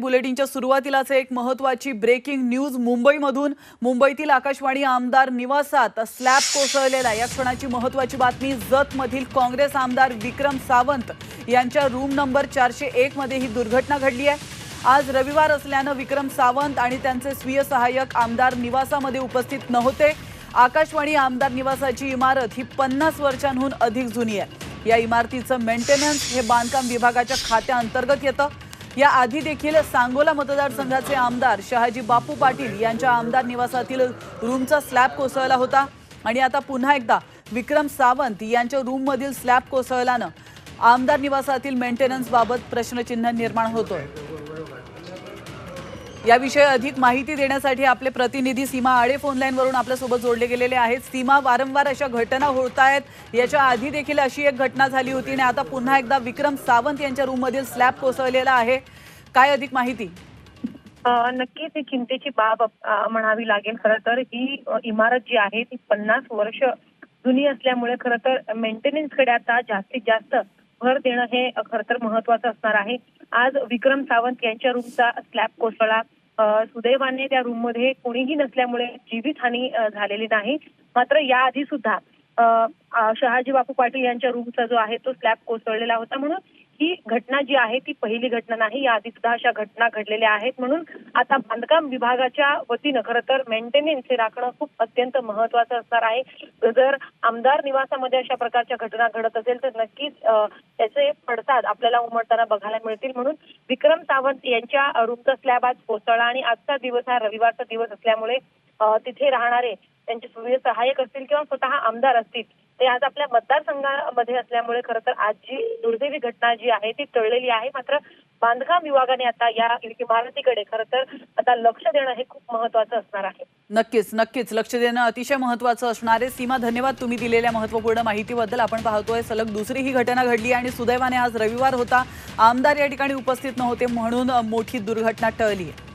बुलेटिनच्या सुरुवातीलाच एक महत्वाची ब्रेकिंग न्यूज मुंबईमधून. मुंबईतील आकाशवाणी आमदार निवासात स्लॅब कोसळलेला या क्षणाची महत्वाची बातमी जतमधील काँग्रेस आमदार विक्रम सावंत यांच्या रूम नंबर चारशे एक मध्ये ही दुर्घटना घडली आहे. आज रविवार असल्यानं विक्रम सावंत आणि त्यांचे स्वीय सहाय्यक आमदार निवासामध्ये उपस्थित नव्हते. आकाशवाणी आमदार निवासाची इमारत ही पन्नास वर्षांहून अधिक जुनी आहे. या इमारतीचं मेंटेनन्स हे बांधकाम विभागाच्या खात्याअंतर्गत येतं. या आधी देखील सांगोला मतदारसंघाचे आमदार शहाजी बापू पाटील यांच्या आमदार निवासातील रूमचा स्लॅब कोसळला होता. आणि आता पुन्हा एकदा विक्रम सावंत यांच्या रूममधील स्लॅब कोसळल्यानं आमदार निवासातील मेंटेनन्सबाबत प्रश्नचिन्ह निर्माण होतोय. याविषयी अधिक माहिती देण्यासाठी आपले प्रतिनिधी सीमा आळे फोनलाईनवरून आपल्यासोबत जोडले गेलेले आहेत. सीमा वारंवार अशा घटना होत आहेत याच्या आधी देखील अशी एक घटना झाली होती आणि आता पुन्हा एकदा विक्रम सावंत यांच्या रूममधील स्लॅब कोसळलेला आहे. काय अधिक माहिती? नक्कीच ही चिंतेची बाब म्हणावी लागेल. खरं तर ही इमारत जी आहे ती पन्नास वर्ष जुनी असल्यामुळे खरं तर मेंटेनन्सकडे आता जास्तीत जास्त भर देणं हे खर तर महत्वाचं असणार आहे. आज विक्रम सावंत यांच्या रूमचा स्लॅब कोसळला. सुदैवाने त्या रूममध्ये कोणीही नसल्यामुळे जीवितहानी झालेली नाही. मात्र याआधी सुद्धा शहाजी बापू पाटील यांच्या रूमचा जो आहे तो स्लॅब कोसळलेला होता म्हणून ही घटना जी आहे ती पहिली घटना नाही. याआधी सुद्धा अशा घटना घडलेल्या आहेत. म्हणून आता बांधकाम विभागाच्या वतीनं खरं तर मेंटेनन्स हे राखणं खूप अत्यंत महत्वाचं असणार आहे. जर आमदार निवासामध्ये अशा प्रकारच्या घटना घडत असेल तर नक्कीच त्याचे पडसाद आपल्याला उमटताना बघायला मिळतील. म्हणून विक्रम सावंत यांच्या रूमचा स्लॅब आज कोसळला आणि आजचा दिवस हा रविवारचा दिवस असल्यामुळे तिथे राहणारे त्यांचे सहाय्यक असतील किंवा स्वतः आमदार असतील ते आज आपल्या मतदारसंघामध्ये असल्यामुळे खरं तर आज जी दुर्दैवी घटना जी आहे ती टळलेली आहे. मात्र बांधकाम विभागाने आता या इमारतीकडे खरं तर आता लक्ष देणं हे खूप महत्वाचं असणार आहे. नक्कीच नक्कीच. लक्ष देणं अतिशय महत्वाचं असणार आहे. सीमा धन्यवाद तुम्ही दिलेल्या महत्त्वपूर्ण माहितीबद्दल. आपण पाहतोय सलग दुसरी ही घटना घडली आणि सुदैवाने आज रविवार होता. आमदार या ठिकाणी उपस्थित नव्हते म्हणून मोठी दुर्घटना टळली आहे.